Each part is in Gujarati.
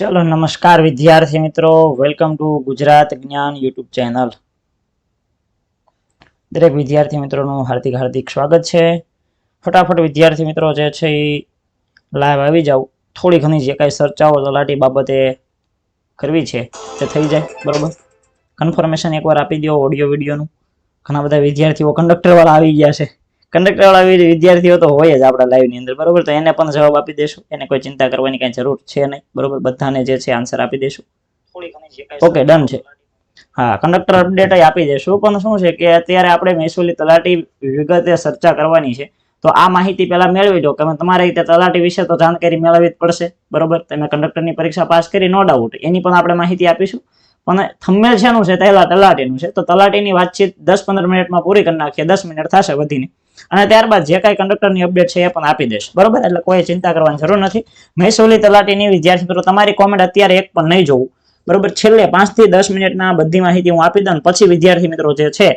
ચલો, નમસ્કાર વિદ્યાર્થી મિત્રો. વેલકમ ટુ ગુજરાત જ્ઞાન યુટ્યુબ ચેનલ દરેક વિદ્યાર્થી મિત્રોનું હાર્દિક હાર્દિક સ્વાગત છે. ફટાફટ વિદ્યાર્થી મિત્રો જે છે એ લાઈવ આવી જાવ થોડી ઘણી જે કાંઈ ચર્ચાઓ તલાટી બાબતે કરવી છે, તે થઈ જાય, બરોબર? કન્ફર્મેશન એકવાર આપી દો ઓડિયો વિડીયોનું ઘણા બધા વિદ્યાર્થીઓ કંડક્ટર વાળા આવી ગયા છે. કંડક્ટર વાળા વિદ્યાર્થીઓ તો હોય જ આપણા લાઈવની અંદર બરોબર? તો એને પણ જવાબ આપી દેશું. એને કોઈ ચિંતા કરવાની કઈ જરૂર છે નહીં બરોબર? બધાને જે છે આન્સર આપી દેશું. ઓકે ડન છે. હા કંડક્ટર અપડેટ આપી દેશું પણ શું છે કે અત્યારે આપણે મહેસૂલી તલાટી વિગતે ચર્ચા કરવાની છે. તો આ માહિતી પહેલા મેળવી લો કે તમારે રીતે તલાટી વિશે તો જાણકારી મેળવવી જ પડશે બરોબર? તમે કંડક્ટરની પરીક્ષા પાસ કરી નો ડાઉટ એની પણ આપણે માહિતી આપીશું. પણ થંબનેલ શેનું છે? પહેલા તલાટીનું છે. તો તલાટીની વાતચીત દસ પંદર મિનિટમાં પૂરી કરી નાખીએ દસ મિનિટ થશે વધીને. અને ત્યારબાદ જે કાંઈ કંડક્ટરની અપડેટ છે એ પણ આપી દેશે બરોબર? એટલે કોઈ ચિંતા કરવાની જરૂર નથી. મહેસૂલી તલાટીની વિદ્યાર્થી મિત્રો, તમારી કોમેન્ટ અત્યારે એક પણ નહીં જોવું. બરોબર? છેલ્લે પાંચથી દસ મિનિટના બધી માહિતી હું આપી દઉં પછી વિદ્યાર્થી મિત્રો જે છે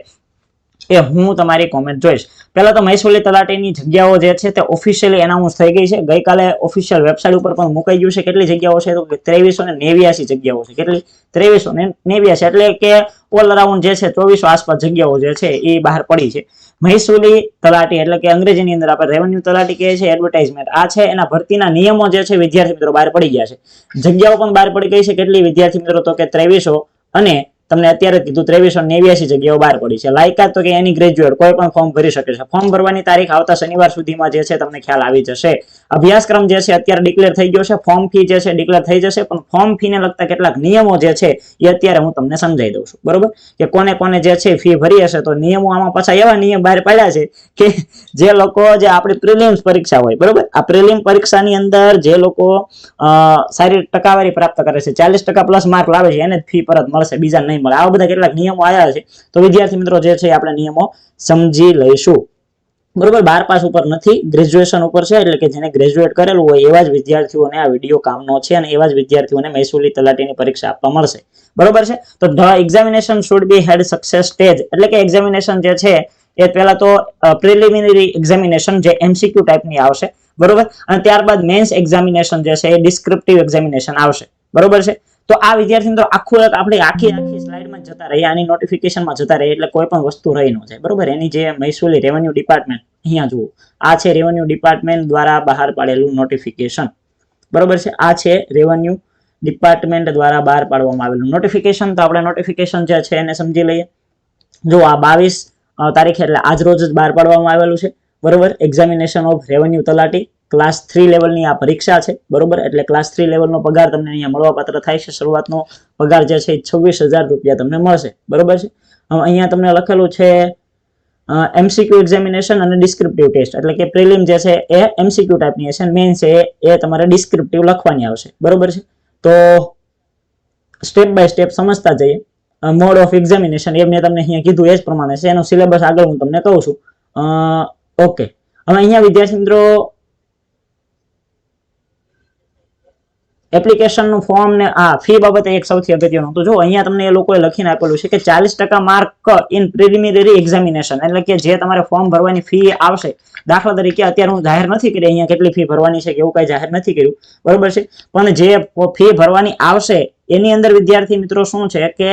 એ હું તમારી કોમેન્ટ જોઈશ. પહેલા તો મહેસૂલી તલાટીની જગ્યાઓ જે છે તે ઓફિશિયલી એનાઉન્સ થઈ ગઈ છે. ગઈકાલે ઓફિશિયલ વેબસાઇટ ઉપર પણ મુકાઈ ગયું છે. કેટલી જગ્યાઓ છે? તો ત્રેવીસો ને નેવ્યાસી જગ્યાઓ છે. કેટલી? ત્રેવીસો ને નેવ્યાસી. એટલે કે ઓલ અરાઉન્ડ જે છે, ચોવીસો આસપાસ જગ્યાઓ જે છે, એ બહાર પડી છે. મહેસૂલી તલાટી એટલે કે અંગ્રેજીની અંદર આપણે રેવન્યુ તલાટી કહે છે એડવર્ટાઇઝમેન્ટ આ છે, એના ભરતીના નિયમો જે છે, વિદ્યાર્થી મિત્રો બહાર પડી ગયા છે. જગ્યાઓ પણ બહાર પડી ગઈ છે, કેટલી વિદ્યાર્થી મિત્રો તો કે ત્રેવીસો અને તમને અત્યારે કીધું ત્રેવીસો નેવ્યાસી જગ્યાઓ બહાર પડી છે. લાયકાત તો કે એની ગ્રેજ્યુએટ કોઈ પણ ફોર્મ ભરી શકે છે. ફોર્મ ભરવાની તારીખ આવતા શનિવાર સુધીમાં જે છે તમને ખ્યાલ આવી જશે. અભ્યાસક્રમ જે છે અત્યારે ડિક્લેર થઈ ગયો છે. ફોર્મ ફી જે છે ડિક્લેર થઈ જશે, પણ ફોર્મ ફી ને લગતા કેટલાક નિયમો જે છે એ અત્યારે હું તમને સમજાવી દઉં છું. બરોબર? કે કોને કોને જે છે ફી ભરી હશે તો નિયમો આમાં પાછા એવા નિયમ બહાર પડ્યા છે કે જે લોકો જે આપણી પ્રિલિમ્સ પરીક્ષા હોય, બરોબર? આ પ્રિલિમ પરીક્ષાની અંદર જે લોકો સારી ટકાવારી પ્રાપ્ત કરે છે, ચાલીસ ટકા પ્લસ માર્ક લાવે છે, એને ફી પરત મળશે બીજા નહીં મળે. આવા બધા કેટલાક નિયમો આવ્યા છે. તો વિદ્યાર્થી મિત્રો જે છે આપણે નિયમો સમજી લઈશું. બરોબર? બાર પાસ ઉપર નથી. ગ્રેજ્યુએશન ઉપર છે, એટલે કે જેને ગ્રેજ્યુએટ કરેલું હોય એવા જ વિદ્યાર્થીઓને આ વીડિયો કામનો છે અને એવા જ વિદ્યાર્થીઓને મહેસૂલી તલાટીની પરીક્ષા આપવા મળશે. બરોબર છે? તો the examination should be held success stage એટલે કે એક્ઝામિનેશન જે છે એ પહેલા તો પ્રિલિમિનરી એક્ઝામિનેશન જે એમસીક્યુ ટાઈપની આવશે. બરોબર? અને ત્યારબાદ મેન્સ એક્ઝામિનેશન જે છે એ ડિસ્ક્રિપ્ટિવ એક્ઝામિનેશન આવશે. બરોબર છે? તો આ વિદ્યાર્થી મિત્રો આખું એક આપણે આખી આખી સ્લાઇડમાં જતા રહીએ, આની નોટિફિકેશનમાં જતા રહીએ, એટલે કોઈ પણ વસ્તુ રહી ન જાય. બરોબર? એની જે મહેસૂલી રેવન્યુ ડિપાર્ટમેન્ટ અહીંયા જુઓ. આ છે રેવન્યુ ડિપાર્ટમેન્ટ દ્વારા બહાર પાડેલું નોટિફિકેશન બરોબર છે? આ છે રેવન્યુ ડિપાર્ટમેન્ટ દ્વારા બહાર પાડવામાં આવેલું. નોટિફિકેશન તો આપણે નોટિફિકેશન જે છે એને સમજી લઈએ. જો આ બાવીસ તારીખે એટલે આજ રોજ જ બહાર પાડવામાં આવેલું છે. બરોબર? Examination of revenue talati. Class three લેવલની આ પરીક્ષા છે, બરોબર? એટલે ક્લાસ થ્રી લેવલનો પગાર તમને અહીંયા મળવાપાત્ર થાય છે. શરૂઆતનો પગાર જે છે છવ્વીસ હજાર રૂપિયા તમને મળશે, બરોબર છે? અહીંયા તમને લખેલું છે એમસીક્યુ એક્ઝામિનેશન અને ડિસ્ક્રિપ્ટિવ ટેસ્ટ એટલે કે પ્રિલિમ જે છે એ એમસીક્યુ ટાઈપની હશે. મેઇન છે એ- એ તમારે ડિસ્ક્રિપ્ટિવ લખવાની આવશે, બરોબર છે? તો સ્ટેપ બાય સ્ટેપ સમજતા જઈએ. મોડ ઓફ એક્ઝામિનેશન એ મેં તમને અહીંયા કીધું એ જ પ્રમાણે છે. એનો સિલેબસ આગળ હું તમને કહું છું. ઓકે હવે અહીંયા વિદ્યાર્થી મિત્રો એપ્લિકેશનનું ફોર્મ ને આ ફી બાબતે એક સૌથી અગત્યનું તો જો અહીંયા તમને એ લોકોએ લખીને આપેલું છે કે ચાલીસ ટકા માર્ક ઇન પ્રિલિમિનરી એક્ઝામિનેશન એટલે કે જે તમારે ફોર્મ ભરવાની ફી આવશે, દાખલા તરીકે અત્યારે હું જાહેર નથી કરી અહીંયા કેટલી ફી ભરવાની છે કે એવું કઈ જાહેર નથી કર્યું, બરોબર છે? પણ જે ફી ભરવાની આવશે, એની અંદર વિદ્યાર્થી મિત્રો શું છે કે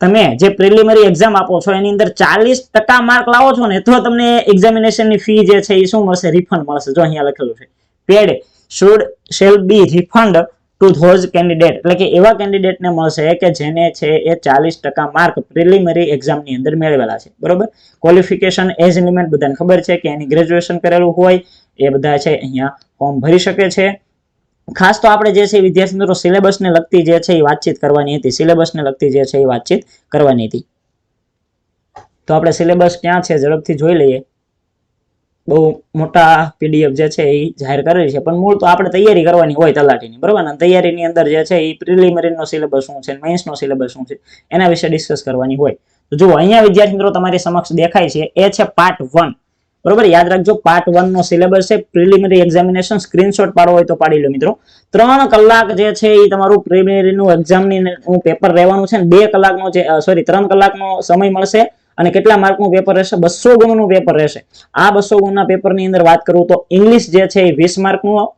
તમે જે પ્રિલિમરી એક્ઝામ આપો છો, એની અંદર ચાલીસ ટકા માર્ક લાવો છો ને, તો તમને એક્ઝામિનેશનની ફી જે છે એ શું મળશે? રિફંડ મળશે. જો અહીંયા લખેલું છે paid should shall be refund to those candidate એટલે કે એવા કેન્ડિડેટને મળશે કે જેને છે એ ચાલીસ ટકા માર્ક પ્રિલિમરી એક્ઝામની અંદર મેળવેલા છે. બરોબર? ક્વોલિફિકેશન એજ લિમિટ બધાને ખબર છે કે એની ગ્રેજ્યુએશન કરેલું હોય, એ બધા છે અહીંયા ફોર્મ ભરી શકે છે. ખાસ તો આપણે જે છે વિદ્યાર્થી મિત્રો સિલેબસને લગતી જે છે એ વાતચીત કરવાની હતી. સિલેબસને લગતી જે છે એ વાતચીત કરવાની હતી. તો આપણે સિલેબસ ક્યાં છે ઝડપથી જોઈ લઈએ. બહુ મોટા પીડીએફ જે છે એ જાહેર કરેલી છે. પણ મૂળ તો આપણે તૈયારી કરવાની હોય તલાટીની, બરોબર? ને તૈયારીની અંદર જે છે એ પ્રિલિમરીનો સિલેબસ શું છે મેન્સનો સિલેબસ શું છે, એના વિશે ડિસ્કસ કરવાની હોય. તો જુઓ, અહીંયા વિદ્યાર્થી મિત્રો તમારી સમક્ષ દેખાય છે, એ છે પાર્ટ વન. બરોબર? યાદ રાખજો, પાર્ટ વન નો સિલેબસ છે, પ્રિલિમિનરી એક્ઝામિનેશન, સ્ક્રીનશોટ પાડો હોય તો પાડી લો મિત્રો. ત્રણ કલાક જે છે એ તમારું પ્રિલિમિનરી નું એક્ઝામની પેપર રહેવાનું છે બે કલાકનો જે સોરી ત્રણ કલાકનો સમય મળશે. અને કેટલા માર્કનું પેપર રહેશે? બસો ગુણનું પેપર રહેશે. આ બસો ગુણના પેપરની અંદર વાત કરું તો ઇંગ્લિશ જે છે એ વીસ માર્કનું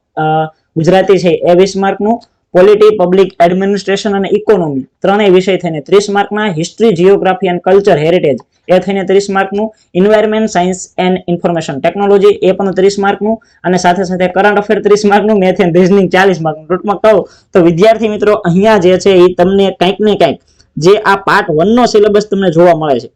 ગુજરાતી છે એ વીસ માર્કનું પોલિટી પબ્લિક એડમિનિસ્ટ્રેશન અને ઇકોનોમી ત્રણેય વિષય થઈને ત્રીસ માર્કના history geography and culture heritage એ થઈને ત્રીસ માર્કનું environment science and information technology એ પણ ત્રીસ માર્કનું, અને સાથે સાથે કરંટ અફેર ત્રીસ માર્કનું મેથ એન્ડ રિઝનિંગ ચાલીસ માર્કનું. ટૂંકમાં કહું તો વિદ્યાર્થી મિત્રો, અહીંયા જે છે એ તમને કંઈક ને કંઈક જે આ પાર્ટ વનનો સિલેબસ તમને જોવા મળે છે.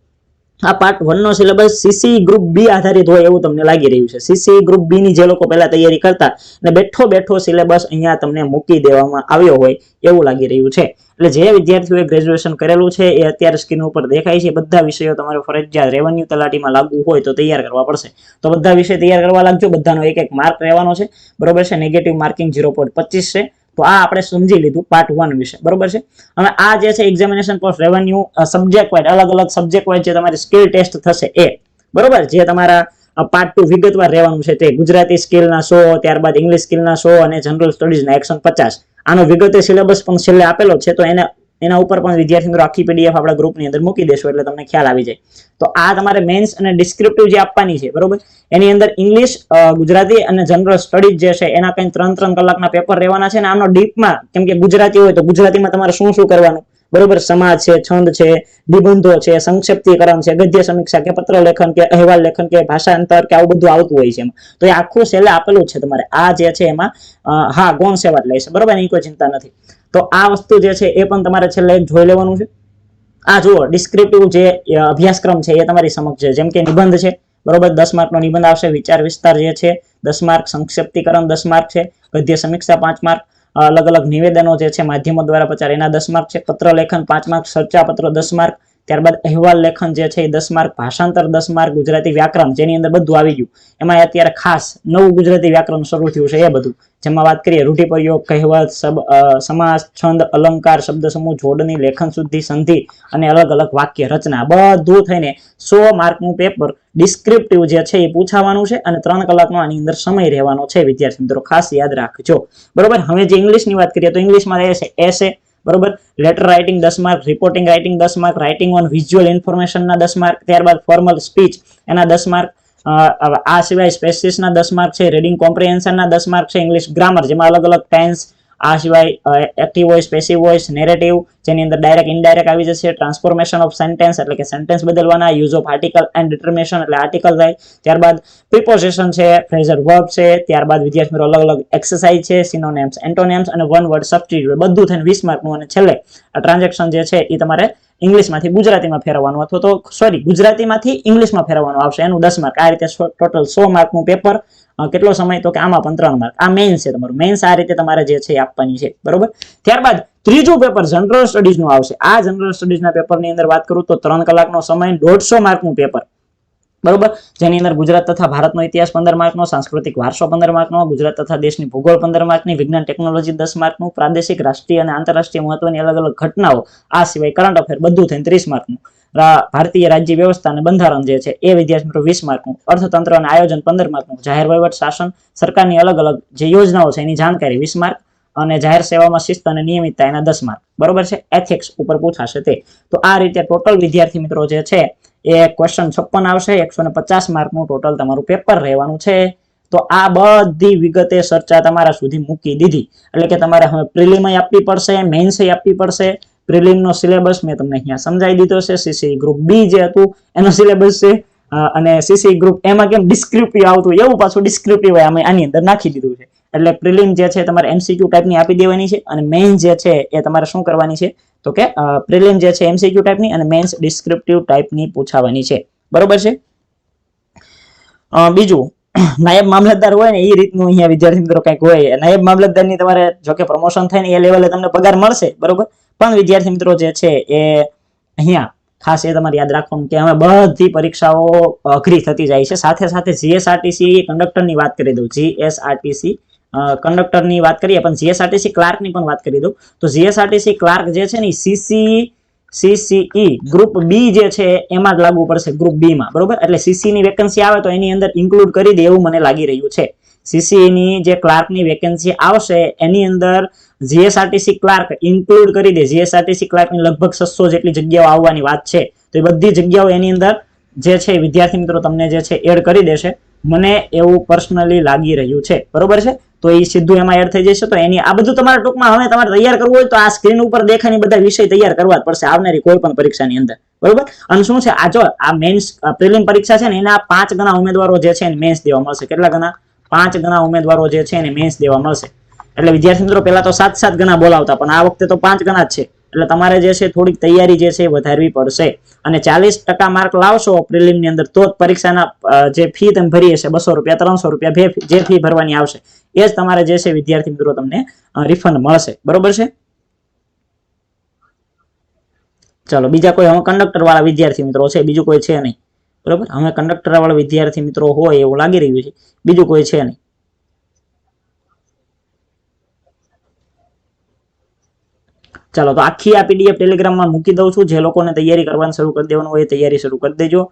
આ પાર્ટ વનનો સિલેબસ સીસી ગ્રુપ બી આધારિત હોય એવું તમને લાગી રહ્યું છે. સીસી ગ્રુપ બી ની જે લોકો પહેલા તૈયારી કરતા અને બેઠો બેઠો સિલેબસ અહીંયા તમને મૂકી દેવામાં આવ્યો હોય એવું લાગી રહ્યું છે. એટલે જે વિદ્યાર્થીઓએ ગ્રેજ્યુએશન કરેલું છે એ અત્યારે સ્ક્રીન ઉપર દેખાય છે. બધા વિષયો તમારે ફરજિયાત રેવન્યુ તલાટીમાં લાગુ હોય તો તૈયાર કરવા પડશે. તો બધા વિષય તૈયાર કરવા લાગજો. બધાનો એક એક માર્ક રહેવાનો છે. બરોબર છે? નેગેટિવ માર્કિંગ ઝીરો છે. તો આ આપણે સમજી લીધું પાર્ટ વન વિશે. બરોબર છે? હવે આ જે છે examination post revenue subject wise અલગ અલગ સબ્જેક્ટ વાઇઝ જે તમારી સ્કિલ ટેસ્ટ થશે એ. બરોબર? જે તમારા પાર્ટ ટુ વિગતવાર રહેવાનું છે તે. ગુજરાતી સ્કિલના સો, ત્યારબાદ ઇંગ્લિશ સ્કિલના સો અને જનરલ સ્ટડીઝના એકસો પચાસ. આનો વિગતે સિલેબસ પણ છેલ્લે આપેલો છે, તો એને એના ઉપર પણ વિદ્યાર્થી મિત્રો આખી પીડીએફ આપણા ગ્રુપની અંદર મૂકી દેશો એટલે તમને ખ્યાલ આવી જાય. તો આ તમારે મેન્સ અને ડિસ્ક્રિપ્ટિવ જે આપવાની છે, બરોબર? એની અંદર ઇંગ્લિશ ગુજરાતી અને જનરલ સ્ટડીઝ જે છે, એના કંઈ ત્રણ ત્રણ કલાકના પેપર રહેવાના છે અને આનો ડીપમાં કેમ કે ગુજરાતી હોય તો ગુજરાતીમાં તમારે શું શું કરવાનું? બરોબર? સમાજ છે, છંદ છે, નિબંધો છે, સંક્ષેપ્તિકરણ છે ગદ્ય સમીક્ષા કે પત્ર લેખન કે અહેવાલ લેખન કે ભાષાંતર કે આવું બધું આવતું હોય છે એમાં. તો એ આખું છેલ્લે આપેલું છે તમારે. આ જે છે એમાં હા, ગૌણ સેવા જ લેશે બરોબર? એની કોઈ ચિંતા નથી. તો આ વસ્તુ જે છે એ પણ તમારે છેલ્લે જોઈ લેવાનું છે. આ જુઓ ડિસ્ક્રિપ્ટિવ જે અભ્યાસક્રમ છે એ તમારી સમક્ષ છે. જેમ કે નિબંધ છે, બરોબર? દસ માર્કનો નિબંધ આવશે, વિચાર વિસ્તાર જે છે, દસ માર્ક, સંક્ષિપ્તીકરણ દસ માર્ક છે, ગદ્ય સમીક્ષા પાંચ માર્ક અલગ અલગ નિવેદનો જે છે, માધ્યમો દ્વારા પ્રચાર એના દસ માર્ક છે, પત્ર લેખન પાંચ માર્ક સર્ચા પત્ર દસ માર્ક, ત્યારબાદ અહેવાલ લેખન જે છે એ દસ માર્ક, ભાષાંતર દસ માર્ક, ગુજરાતી વ્યાકરણ, જેની અંદર બધું આવી ગયું. એમાં અત્યારે ખાસ નવું ગુજરાતી વ્યાકરણ શરૂ થયું છે એ બધું. જેમાં વાત કરીએ રૂઢિપ્રયોગ કહેવત સમાસ, છંદ, અલંકાર, શબ્દ સમૂહ, જોડણી, લેખન, શુદ્ધિ, સંધિ અને અલગ અલગ વાક્ય, રચના બધું થઈને સો માર્કનું પેપર ડિસ્ક્રિપ્ટિવ જે છે એ પૂછાવાનું છે અને ત્રણ કલાકનો આની અંદર સમય રહેવાનો છે. વિદ્યાર્થી મિત્રો, ખાસ યાદ રાખજો. બરોબર? હવે જે ઇંગ્લિશની વાત કરીએ તો ઇંગ્લિશમાં રહે છે એસે બરોબર? લેટર રાઇટિંગ દસ માર્ક, રિપોર્ટિંગ રાઇટિંગ દસ માર્ક, રાઇટિંગ ઓન વિઝ્યુઅલ ઇન્ફોર્મેશનના દસ માર્ક, ત્યારબાદ ફોર્મલ સ્પીચ એના દસ માર્ક આ સિવાય સ્પેસિસના દસ માર્ક છે રીડિંગ કોમ્પ્રિહેન્શનના દસ માર્ક છે ઇંગ્લિશ ગ્રામર જેમાં અલગ અલગ ટેન્સ આ સિવાય active voice passive voice narrative જેની અંદર ડાયરેક્ટ ઇનડાયરેક્ટ આવી જશે ટ્રાન્સફોર્મેશન ઓફ સેન્ટેન્સ એટલે કે sentence બદલવાના use of article and determination એટલે આર્ટિકલ થાય. ત્યારબાદ પ્રિપોઝિશન છે ફ્રેઝર વર્બ છે, ત્યારબાદ વિદ્યાર્થી અલગ અલગ એક્સરસાઇઝ છે સિનોનેમ્સ એન્ટોનેમ્સ અને વન વર્ડ સબસ્ટિટ્યુટ બધું થઈને વીસ માર્કનું અને છેલ્લે આ ટ્રાન્ઝેક્શન જે છે એ તમારે ઇંગ્લિશમાંથી ગુજરાતીમાં ફેરવવાનું અથવા તો સોરી ગુજરાતીમાંથી ઇંગ્લિશમાં ફેરવવાનું આવશે. એનું દસ માર્ક આ રીતે ટોટલ સો માર્કનું પેપર કેટલો સમય તો કે આમાં પણ ત્રણ માર્ક આ મેઇન છે તમારું. મેઇન્સ આ રીતે તમારે જે છે આપવાની છે. બરોબર? ત્યારબાદ ત્રીજું પેપર જનરલ સ્ટડીઝનું આવશે. આ જનરલ સ્ટડીઝના પેપરની અંદર વાત કરું તો ત્રણ કલાકનો સમય, દોઢસો માર્કનું પેપર બરોબર? જેની અંદર ગુજરાત તથા ભારતનો ઇતિહાસ પંદર માર્કનો, સાંસ્કૃતિક વારસો પંદર માર્કનો, ગુજરાત તથા દેશની ભૂગોળ પંદર માર્કની, વિજ્ઞાન ટેકનોલોજી દસ માર્કનું, પ્રાદેશિક, રાષ્ટ્રીય અને આંતરરાષ્ટ્રીય મહત્વની અલગ અલગ ઘટનાઓ, આ સિવાય કરંટ અફેર બધું થઈને ત્રીસ માર્કનું. ભારતીય રાજ્ય વ્યવસ્થા અને બંધારણ જે છે, એ વિદ્યાર્થી મિત્રો વીસ માર્કનું. અર્થતંત્ર અને આયોજન પંદર માર્કનું. જાહેર વહીવટ, શાસન, સરકારની અલગ અલગ જે યોજનાઓ છે, એની જાણકારી વીસ માર્ક અને જાહેર સેવામાં શિસ્ત અને નિયમિતતા એના દસ માર્ક. બરોબર છે? એથિક્સ ઉપર પૂછાશે તે. તો આ રીતે ટોટલ વિદ્યાર્થી મિત્રો જે છે એ ક્વેશ્ચન છપ્પન આવશે, એકસો ને પચાસ માર્કનું ટોટલ તમારું પેપર રહેવાનું છે. તો આ બધી વિગતે ચર્ચા તમારા સુધી મૂકી દીધી. એટલે કે તમારે હવે પ્રિલિમય આપવી પડશે મેન્સ આપવી પડશે. પ્રિલિમનો સિલેબસ મેં તમને અહીંયા સમજાવી દીધો છે સીસી ગ્રુપ બી જે હતું, એનો સિલેબસ છે. અને સીસી ગ્રુપ એમાં કેમ ડિસ્ક્રિપ્ટિવ આવતું એવું પાછું ડિસ્ક્રિપ્ટિવ અમે આની અંદર નાખી દીધું છે. એટલે પ્રિલિમ જે છે તમારે એમસીક્યુ ટાઈપની આપી દેવાની છે અને મેઇન જે છે એ તમારે શું કરવાની છે? તો કે પ્રિલિમ જે છે એમસીક્યુ ટાઈપની અને મેઇન્સ ડિસ્ક્રિપ્ટિવ ટાઈપની પૂછાવાની છે. બરોબર છે? બીજું, નાયબ મામલતદાર હોય ને એ રીતનું અહીંયા વિદ્યાર્થી મિત્રો કંઈક હોય નાયબ મામલતદારની તમારે જો કે પ્રમોશન થાય ને એ લેવલે તમને પગાર મળશે, બરોબર? પણ વિદ્યાર્થી મિત્રો જે છે એ અહીંયા ખાસ એ તમારે યાદ રાખવાનું કે હવે બધી પરીક્ષાઓ અઘરી થતી જાય છે. સાથે સાથે જીએસઆરટીસી કંડક્ટરની વાત કરી દઉં. જીએસઆરટીસી કંડક્ટરની વાત કરીએ, પણ જીએસઆરટીસી ક્લાર્કની પણ વાત કરી દઉં. તો જીએસઆરટીસી ક્લાર્ક જે છે ને સીસી, સીસીઈ ગ્રુપ બી જે છે, એમાં જ લાગુ પડશે ગ્રુપ બીમાં, બરોબર? એટલે સીસીની વેકેન્સી આવે તો એની અંદર ઇન્ક્લુડ કરી દે એવું મને લાગી રહ્યું છે. સીસીઈની જે ક્લાર્કની વેકેન્સી આવશે, એની અંદર જીએસઆરટીસી ક્લાર્ક ઇન્ક્લુડ કરી દે. જીએસઆરટીસી ક્લાર્કની લગભગ છસો જેટલી જગ્યાઓ આવવાની વાત છે. તો એ બધી જગ્યાઓ એની અંદર જે છે, વિદ્યાર્થી મિત્રો તમને જે છે એડ કરી દેશે. મને એવું પર્સનલી લાગી રહ્યું છે. બરોબર છે? તો એ સીધું એમાં એડ થઈ જશે. તો એની આ બધું તમારે ટૂંકમાં હવે તમારે તૈયાર કરવું હોય તો આ સ્ક્રીન ઉપર દેખાની બધા વિષય તૈયાર કરવા પડશે આવનારી કોઈ પણ પરીક્ષાની અંદર. બરોબર? અને શું છે? આ જો, આ મેન્સ પ્રિલિમ પરીક્ષા છે ને, એના પાંચ ગણા ઉમેદવારો જે છે એને મેન્સ દેવા મળશે. કેટલા ગણા? પાંચ ગણા ઉમેદવારો જે છે એને મેન્સ દેવા મળશે. એટલે વિદ્યાર્થી મિત્રો, પહેલા તો સાત સાત ગણા બોલાવતા, પણ આ વખતે તો પાંચ ગણા જ છે. એટલે તમારે જે છે થોડીક તૈયારી જે છે એ વધારવી પડશે. અને ચાલીસ ટકા માર્ક લાવશો પ્રિલિમની અંદર, તો જ પરીક્ષાના જે ફી તમે ભરી હશે બસો રૂપિયા, ત્રણસો રૂપિયા જે ફી ભરવાની આવશે, એ જ તમારે જે છે વિદ્યાર્થી મિત્રો તમને રિફંડ મળશે. બરોબર છે? ચાલો, બીજા કોઈ હવે કંડક્ટર વાળા વિદ્યાર્થી મિત્રો છે, બીજું કોઈ છે નહીં. બરોબર? હવે કંડક્ટર વાળા વિદ્યાર્થી મિત્રો હોય એવું લાગી રહ્યું છે, બીજું કોઈ છે નહીં. ચાલો, તો આખી આ પીડીએફ ટેલિગ્રામમાં મૂકી દઉં છું. જે લોકોને તૈયારી કરવાનું શરૂ કરી દેવાનું હોય તૈયારી શરૂ કરી દેજો.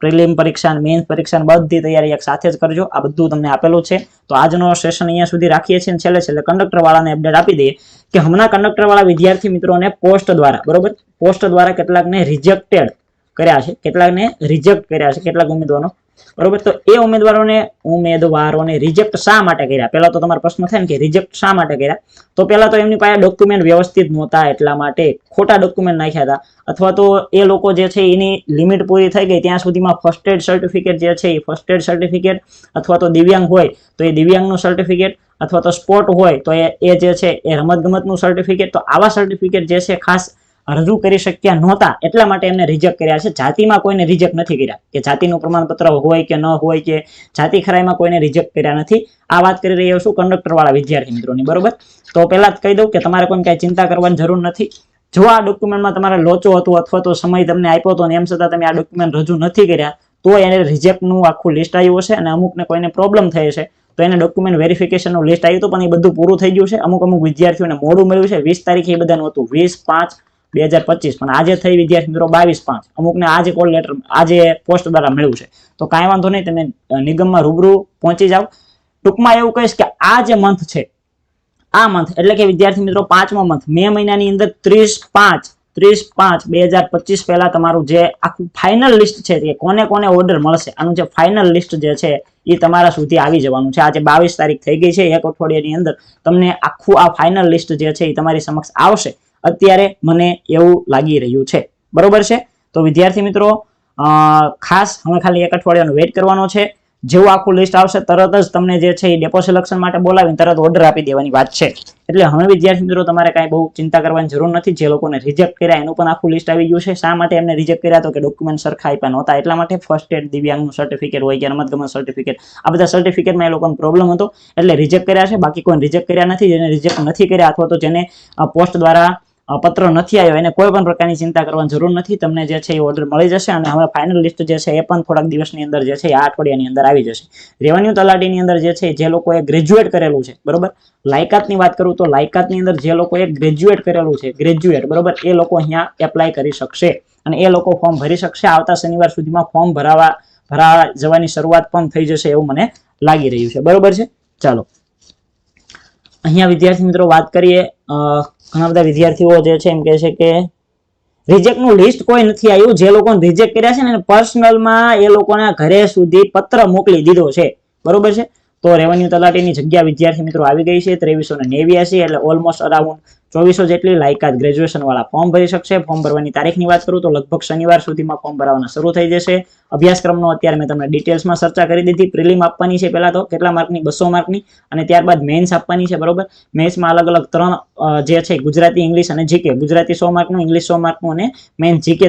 પ્રિલિમ પરીક્ષા મેન્સ પરીક્ષા બધી તૈયારી એક સાથે જ કરજો. આ બધું તમને આપેલું છે. તો આજનો સેશન અહીંયા સુધી રાખીએ છીએ છેલ્લે છેલ્લે કંડક્ટરવાળાને અપડેટ આપી દઈએ કે હમણાં કંડક્ટરવાળા વિદ્યાર્થી મિત્રોને પોસ્ટ દ્વારા, બરોબર? પોસ્ટ દ્વારા કેટલાકને રિજેક્ટેડ કર્યા છે. કેટલાકને રિજેક્ટ કર્યા છે. કેટલાક ઉમેદવારો બરોબર? તો એ ઉમેદવારોને ઉમેદવારોને રિજેક્ટ શા માટે કર્યા? પહેલા તો તમારો પ્રશ્ન થાય ને કે રિજેક્ટ શા માટે કર્યા? તો પહેલા તો એમની પાસે ડોક્યુમેન્ટ વ્યવસ્થિત નહોતા એટલા માટે ખોટા ડોક્યુમેન્ટ નાખ્યા હતા. અથવા તો એ લોકો જે છે એની લિમિટ પૂરી થઈ ગઈ, ત્યાં સુધીમાં ફર્સ્ટ એડ સર્ટિફિકેટ જે છે એ ફર્સ્ટ એડ સર્ટિફિકેટ અથવા તો દિવ્યાંગ હોય તો એ દિવ્યાંગનું સર્ટિફિકેટ અથવા તો સ્પોર્ટ હોય તો એ જે છે એ રમતગમતનું સર્ટિફિકેટ તો આવા સર્ટિફિકેટ જે છે ખાસ રજૂ કરી શક્યા નહોતા એટલા માટે એમને રિજેક્ટ કર્યા છે. જાતિમાં કોઈને રિજેક્ટ નથી કર્યા. કે જાતિનું પ્રમાણપત્ર હોય કે ન હોય કે જાતિ ખરાઈમાં કોઈને રિજેક્ટ કર્યા નથી. આ વાત કરી રહ્યો છું કંડક્ટર વાળા વિદ્યાર્થી મિત્રોની, બરોબર? તો પહેલા જ કહી દઉં કે તમારે કોઈ કાંઈ ચિંતા કરવાની જરૂર નથી. જો આ ડોક્યુમેન્ટમાં તમારે લોચો હતો અથવા તો સમય તમને આપ્યો હતો ને એમ છતાં તમે આ ડોક્યુમેન્ટ રજૂ નથી કર્યા, તો એને રિજેક્ટનું આખું લિસ્ટ આવ્યું હશે અને અમુકને કોઈને પ્રોબ્લેમ થઈ છે તો એને ડોક્યુમેન્ટ વેરિફિકેશનનું લિસ્ટ આવ્યું હતું, પણ એ બધું પૂરું થઈ ગયું છે. અમુક અમુક વિદ્યાર્થીઓને મોડું મળ્યું છે. વીસ તારીખે એ બધાનું હતું. વીસ, પાંચ બે હજાર પચીસ, પણ આજે થઈ વિદ્યાર્થી મિત્રો બાવીસ પાંચ. અમુકને આજે કોલ લેટર આજે પોસ્ટ દ્વારા મળ્યું છે. તો કાંઈ વાંધો નહીં, તમે નિગમમાં રૂબરૂ પહોંચી જાઓ. ટૂંકમાં એવું કહીશ કે આ જે મંથ છે, આ મંથ એટલે કે વિદ્યાર્થી મિત્રો પાંચમો મંથ મે મહિનાની અંદર ત્રીસ પાંચ ત્રીસ પાંચ બે હજાર પચીસ પહેલા તમારું જે આખું ફાઇનલ લિસ્ટ છે કે કોને કોને ઓર્ડર મળશે, આનું જે ફાઇનલ લિસ્ટ જે છે, એ તમારા સુધી આવી જવાનું છે. આજે બાવીસ તારીખ થઈ ગઈ છે, એક અઠવાડિયાની અંદર તમને આખું આ ફાઇનલ લિસ્ટ જે છે, એ તમારી સમક્ષ આવશે. અત્યારે મને એવું લાગી રહ્યું છે. બરોબર છે? તો વિદ્યાર્થી મિત્રો ખાસ હવે ખાલી એક અઠવાડિયાનો વેઇટ કરવાનો છે. જેવું આખું લિસ્ટ આવશે, તરત જ તમને જે છે એ ડેપો સિલેક્શન માટે બોલાવીને તરત ઓર્ડર આપી દેવાની વાત છે. એટલે હવે વિદ્યાર્થી મિત્રો, તમારે કાંઈ બહુ ચિંતા કરવાની જરૂર નથી. જે લોકોને રિજેક્ટ કર્યા, એનું પણ આખું લિસ્ટ આવી ગયું છે. શા માટે એમને રિજેક્ટ કર્યા તો કે ડોક્યુમેન્ટ સરખા આપ્યા નહોતા? એટલા માટે ફર્સ્ટ એડ દિવ્યાંગનું સર્ટિફિકેટ હોય કે રમતગમત સર્ટિફિકેટ આ બધા સર્ટિફિકેટમાં એ લોકોનો પ્રોબ્લેમ હતો. એટલે રિજેક્ટ કર્યા છે. બાકી કોઈ રિજેક્ટ કર્યા નથી, જેને રિજેક્ટ નથી કર્યા અથવા તો જેને પોસ્ટ દ્વારા પત્ર નથી આવ્યો. એને કોઈ પણ પ્રકારની ચિંતા કરવાની જરૂર નથી. તમને જે છે એ ઓર્ડર મળી જશે અને હવે ફાઇનલ લિસ્ટ જે છે એ પણ થોડાક દિવસની અંદર જે છે આ અઠવાડિયાની અંદર આવી જશે. રેવન્યુ તલાટીની અંદર જે છે જે લોકોએ ગ્રેજ્યુએટ કરેલું છે, બરોબર? લાયકાતની વાત કરું તો લાયકાતની અંદર જે લોકોએ ગ્રેજ્યુએટ કરેલું છે ગ્રેજ્યુએટ બરોબર? એ લોકો અહીંયા એપ્લાય કરી શકશે અને એ લોકો ફોર્મ ભરી શકશે. આવતા શનિવાર સુધીમાં ફોર્મ ભરાવા ભરાવા જવાની શરૂઆત પણ થઈ જશે એવું મને લાગી રહ્યું છે. બરોબર છે? ચાલો. અહીંયા વિદ્યાર્થી મિત્રો વાત કરીએ ઘણા બધા વિદ્યાર્થીઓ જે છે એમ કહે છે કે રિજેક્ટનું લિસ્ટ કોઈ નથી આવ્યું. જે લોકોને રિજેક્ટ કર્યા છે ને પર્સનલમાં એ લોકોના ઘરે સુધી પત્ર મોકલી દીધો છે. બરોબર છે? તો રેવન્યુ તલાટીની જગ્યા વિદ્યાર્થી મિત્રો આવી ગઈ છે ત્રેવીસો નેવ્યાસી એટલે ઓલમોસ્ટ અરાઉન્ડ ચોવીસો જેટલી લાયકાત ગ્રેજ્યુએશન વાળા ફોર્મ ભરી શકશે. ફોર્મ ભરવાની તારીખની વાત કરું તો લગભગ શનિવાર સુધીમાં ફોર્મ ભરવાના શરૂ થઈ જશે. અભ્યાસક્રમનો અત્યારે મેં તમને ડિટેલ્સમાં ચર્ચા કરી દીધી. પ્રિલિમ આપવાની છે પહેલા તો કેટલા માર્કની? બસો માર્કની. અને ત્યારબાદ મેન્સ આપવાની છે, બરોબર? મેન્સમાં અલગ અલગ ત્રણ જે છે, ગુજરાતી ઇંગ્લિશ અને જીકે ગુજરાતી સો માર્કનું ઇંગ્લિશ સો માર્કનું અને મેન્સ જીકે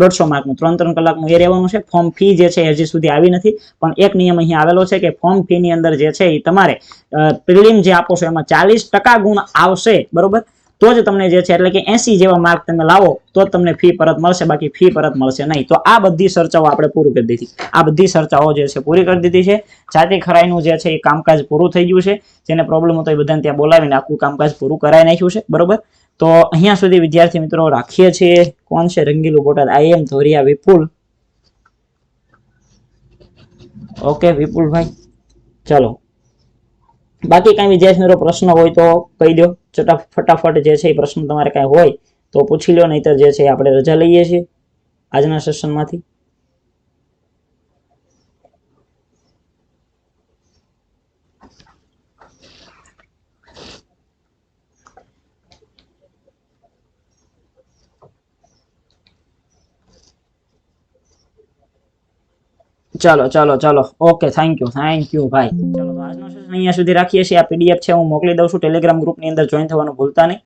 દોઢસો માર્કનું. ત્રણ ત્રણ કલાકનું એ રહેવાનું છે. ફોર્મ ફી જે છે હજી સુધી આવી નથી. પણ એક નિયમ અહીંયા આવેલો છે કે ફોર્મ ફી ની અંદર જે છે એ તમારે પ્રિલિમ જે આપો છો એમાં ચાલીસ ટકા ગુણ આવશે. બરોબર? તો જ તમને જે છે, એટલે કે એસી જેવા માર્ક તમે લાવો, તો જ તમને ફી પરત મળશે, બાકી ફી પરત મળશે નહીં. તો આ બધી ચર્ચાઓ આપણે પૂરું કરી દીધી. આ બધી ચર્ચાઓ જે છે, પૂરી કરી દીધી છે. જાતિ ખરાઈનું જે છે, એ કામકાજ પૂરું થઈ ગયું છે. જેને પ્રોબ્લેમ હતો એ બધાને ત્યાં બોલાવીને આખું કામકાજ પૂરું કરાવી નાખ્યું છે, બરોબર? તો અહીંયા સુધી વિદ્યાર્થી મિત્રો રાખીએ છીએ. કોણ છે? રંગીલું Botad. I am Dhoriya Vipul. Okay વિપુલભાઈ. ચલો. બાકી કાંઈ વિદ્યાર્થી મિત્રો પ્રશ્ન હોય તો કહી દો ચટા, ફટાફટ જે છે એ પ્રશ્ન તમારે કાંઈ હોય તો પૂછી લો નહીતર જે છે આપણે રજા લઈએ છીએ આજના સેશનમાંથી ચાલો ચાલો ચાલો. Okay thank you thank you ભાઈ ચાલો આજનો સેશન અહીંયા સુધી રાખીએ છીએ. આ પીડીએફ છે, હું મોકલી દઉં છું. ટેલિગ્રામ ગ્રુપની અંદર જોઈન થવાનું ભૂલતા નહીં.